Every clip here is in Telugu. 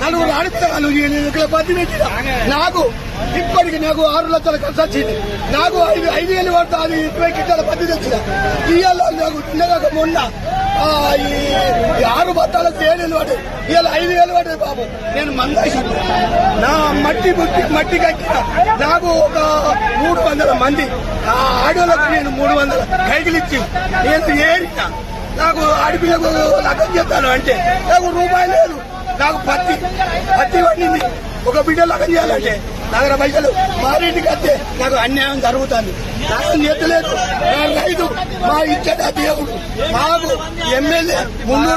నలుగురు ఆడపిల్లలు ఎనిమిది పది నాకు ఇప్పటికి నాకు ఆరు లక్షల ఖర్చు వచ్చింది. నాకు ఐదు ఐదు వేలు పడుతుంది అది ఇరవై కింటాల పది తెచ్చిన ఇవాళ నాకు తినక మొన్న ఆ, ఈ ఆరు బత్తాలకు ఏడు వేలు పడ్డాయి ఇవాళ ఐదు వేలు పడ్డాయి బాబు. నేను మందేశాను నా మట్టి బుట్టి మట్టి కట్టిన నాకు ఒక మూడు వందల మంది. ఆ ఆడోళ్ళకు నేను మూడు వందల కైకిలు ఇచ్చి నేను ఏరిన నాకు ఆడపిల్లకు లగ్గం చేస్తాను అంటే నాకు రూపాయి లేదు. నాకు పత్తి పత్తి పండింది ఒక బిడ్డ లగ్గం చేయాలంటే నగర పైసలు మారింటికి వస్తే నాకు అన్యాయం జరుగుతుంది. నాకు ఎత్తలేదు నా రైతు మా ఇచ్చట దేవుడు. మాకు ఎమ్మెల్యే ముందు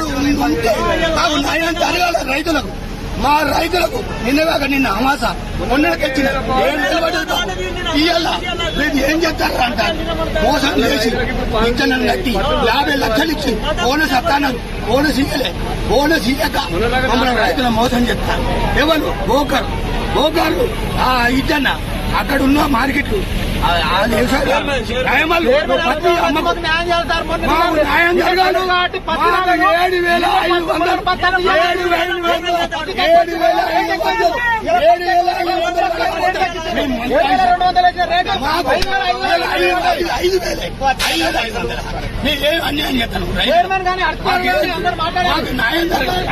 ఉంటే మాకు న్యాయం జరగాలి రైతులకు. మా రైతులకు నిన్నగాక నిన్న అమాస మొన్నటికొచ్చిన ఏం నిలబడదు. ఇయ్యాల మీరు ఏం చేస్తారు అంటారు మోసం చేసి పింఛనం కట్టి యాభై లక్షలు ఇచ్చి బోనస్ అత్తాను బోనస్ ఇయ్యలే. బోనస్ ఇయ్యక మమ్మల్ని రైతుల మోసం చేస్తారు. ఎవరు? గోకర్ గోకర్లు ఆ ఇద్దన్న. అక్కడ ఉన్న మార్కెట్ ఏడు వేల ఐదు వందలు ఏడు వేల అన్యాయం చేస్తాను న్యాయం జరగాలి